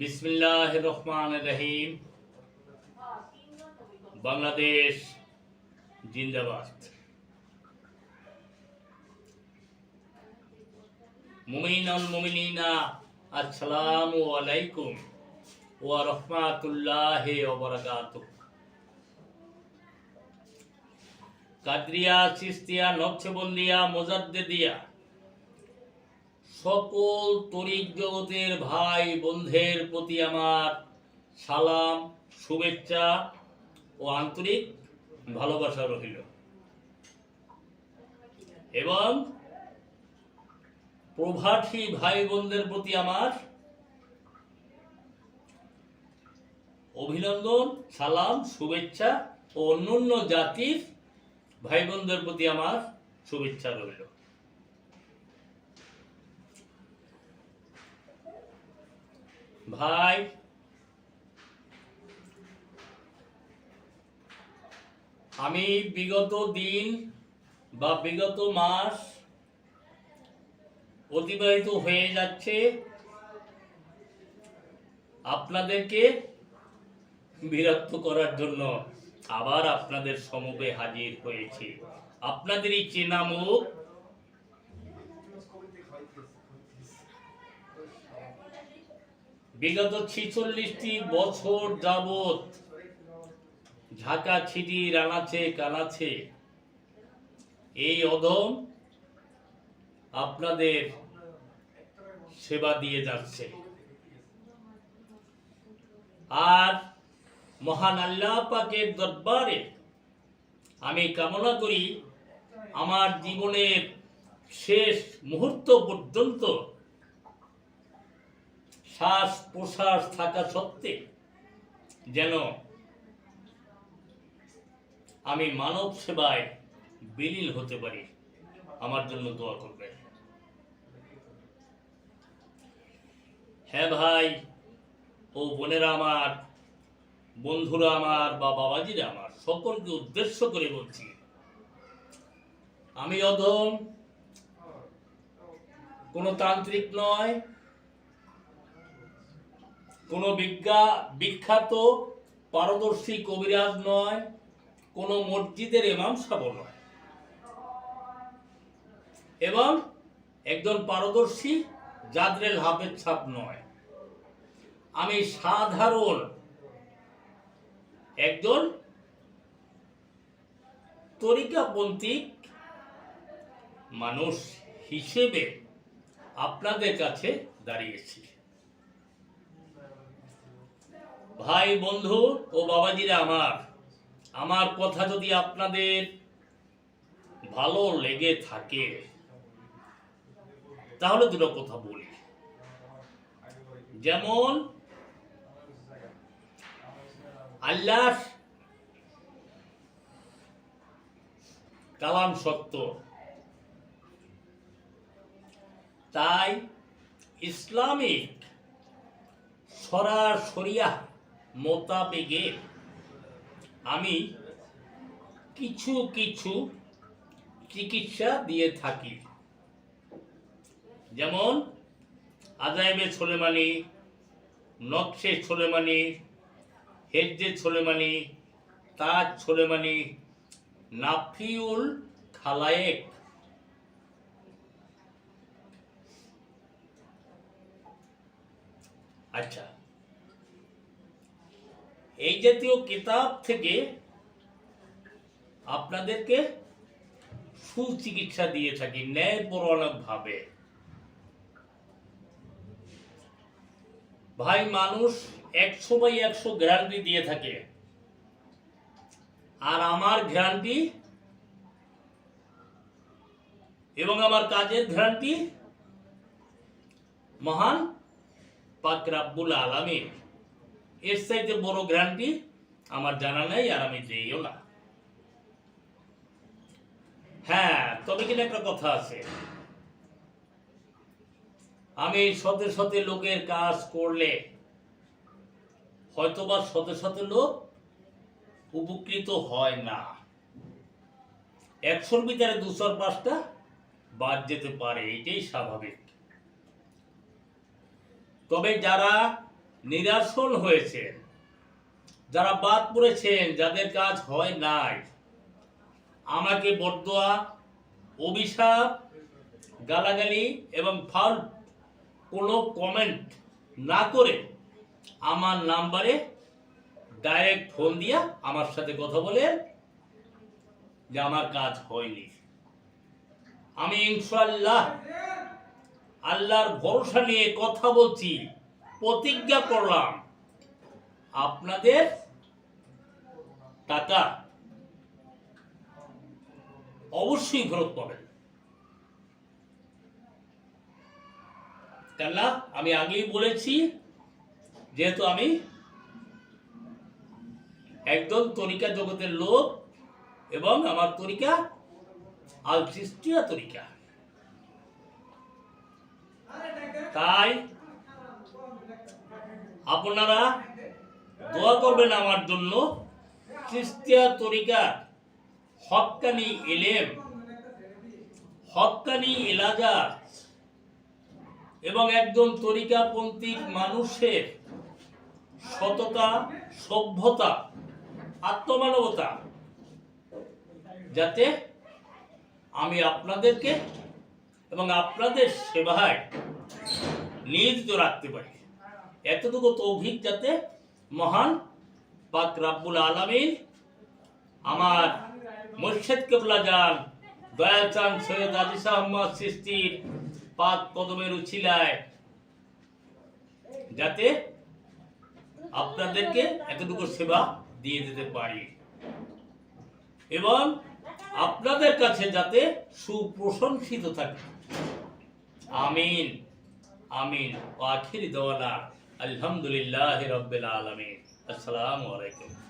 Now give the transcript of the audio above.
বিসমিল্লাহ রহমান রহিম। বাংলাদেশ জিন্দাবাদ। মুমিনান মুমিনিনা, আসসালামু আলাইকুম ওয়া রাহমাতুল্লাহি ওয়া বারাকাতুহু। কাদরিয়া, চিস্তিয়া, নকশবন্দিয়া, মোজাদ্দেদিয়া সকল তরিক জগতের ভাই বন্ধের প্রতি আমার সালাম, শুভেচ্ছা ও আন্তরিক ভালোবাসা রহিল এবং প্রভাসী ভাই বোনদের প্রতি আমার অভিনন্দন, সালাম, শুভেচ্ছা ও অন্যান্য জাতির ভাই বোনদের প্রতি আমার শুভেচ্ছা রইল। ভাই। আমি বিগত দিন বা বিগত মাস অতিবাহিত হয়ে যাচ্ছে। আপনাদেরকে বিরক্ত করার জন্য আবার আপনাদের সমবে হাজির হয়েছি। আপনাদেরই চেনা মুখ বিগত ছিচল্লিশটি বছর যাবৎ ঝাঁকা ছিটি রানাছে কানাছে এই অধম আপনাদের সেবা দিয়ে যাচ্ছে। আর মহান আল্লাহ পাকের দরবারে আমি কামনা করি, আমার জীবনের শেষ মুহূর্ত পর্যন্ত শ্বাস প্রশ্বাস থাকা সত্ত্বে যেন আমি মানব সেবায় বিলীন হতে পারি, আমার জন্য দোয়া করবে হ্যাঁ ভাই, ও বোনেরা আমার, বন্ধুরা আমার, বা বাবাজিরা আমার, সকলকে উদ্দেশ্য করে বলছি, আমি অধম, কোনো তান্ত্রিক নয় কোনো বিজ্ঞা, বিখ্যাত পারদর্শী কবিরাজ নয়, কোনো মসজিদের ইমাম সাহেব নয়। এবং একজন পারদর্শী জাদরেল হাফেজ ছাপ নয়। আমি সাধারণ একজন তরিকাপন্থিক মানুষ হিসেবে আপনাদের কাছে দাঁড়িয়েছি। ভাই, বন্ধু ও বাবাজিরা আমার আমার কথা যদি আপনাদের ভালো লেগে থাকে, তাহলে দুটো কথা বলি। যেমন আল্লাহ কালাম সত্য। তাই ইসলামিক সরাসরিয়া মোতাবেগে আমি কিছু কিছু চিকিৎসা দিয়ে থাকি। যেমন আজাইবে ছোলেমানি, নকশে ছোলেমানি, হেজ্জে ছোলেমানি, তাজ ছোলেমানি, নাফিউল খালায়েক। আচ্ছা এই জাতীয় কিতাব থেকে আপনাদেরকে সুচিকিৎসা দিয়ে থাকি ন্যায়পরণক ভাবে। ভাই, মানুষ একশো বাই একশো গ্যারান্টি দিয়ে থাকে। আর আমার গ্যারান্টি এবং আমার কাজের গ্যারান্টি মহান পাক রাব্বুল আলামিন। এর চাইতে বড় গ্যারান্টি আমার জানা নেই আর আমি দিইও না। হ্যাঁ তবে কিনা একটা কথা আছে। আমি শতে শতে লোকের কাজ করলে হয়তোবা শতে শতে লোক উপকৃত হয় না। একশোর ভিতরে দুশোর পাঁচটা বাদ যেতে পারে, এটাই স্বাভাবিক। তবে যারা নিরাসন হয়েছেন যারা বাদ পড়েছেন, যাদের কাজ হয় নাই। আমাকে বরদোয়া অভিশাপ, গালাগালি এবং ফাউল কোনো কমেন্ট না করে আমার নাম্বারে ডাইরেক্ট ফোন দিয়া আমার সাথে কথা বলে যে আমার কাজ হয়নি। আমি ইনশাল্লাহ আল্লাহর ভরসা নিয়ে কথা বলছি। প্রতিজ্ঞা করলাম। আপনাদের টাকা অবশ্যই ফেরত পাবেন। কেননা আমি আগেই বলেছি, যেহেতু আমি একদম তরিকা জগতের লোক এবং আমার তরিকা আল তরিকা। তাই আপনারা দোয়া করবেন আমার জন্য। খ্রিস্টিয়া তরিকার হক্কানি এলেম হক্কানি এলাজা এবং একজন তরিকাপন্থী মানুষের সততা, সভ্যতা, আত্মমানবতা, যাতে আমি আপনাদেরকে এবং আপনাদের সেবায় নিয়োজিত রাখতে পারি। এতটুকু তৌভিক যাতে মহান পাক রাব্বুল আলমিন আমার মুর্শেদ কেবলা যান, দয়াল চান সৈয়দ আজিস আহমদ সৃষ্টির পাক কদমের উছিলায় যাতে আপনাদেরকে এতটুকু সেবা দিয়ে দিতে পারি। এবং আপনাদের কাছে যাতে সুপ্রশংসিত থাকে। আমিন আমিন আখির দেওয়ানা আলহামদুলিল্লাহ রবিল আলমিন। আসসালামু আলাইকুম।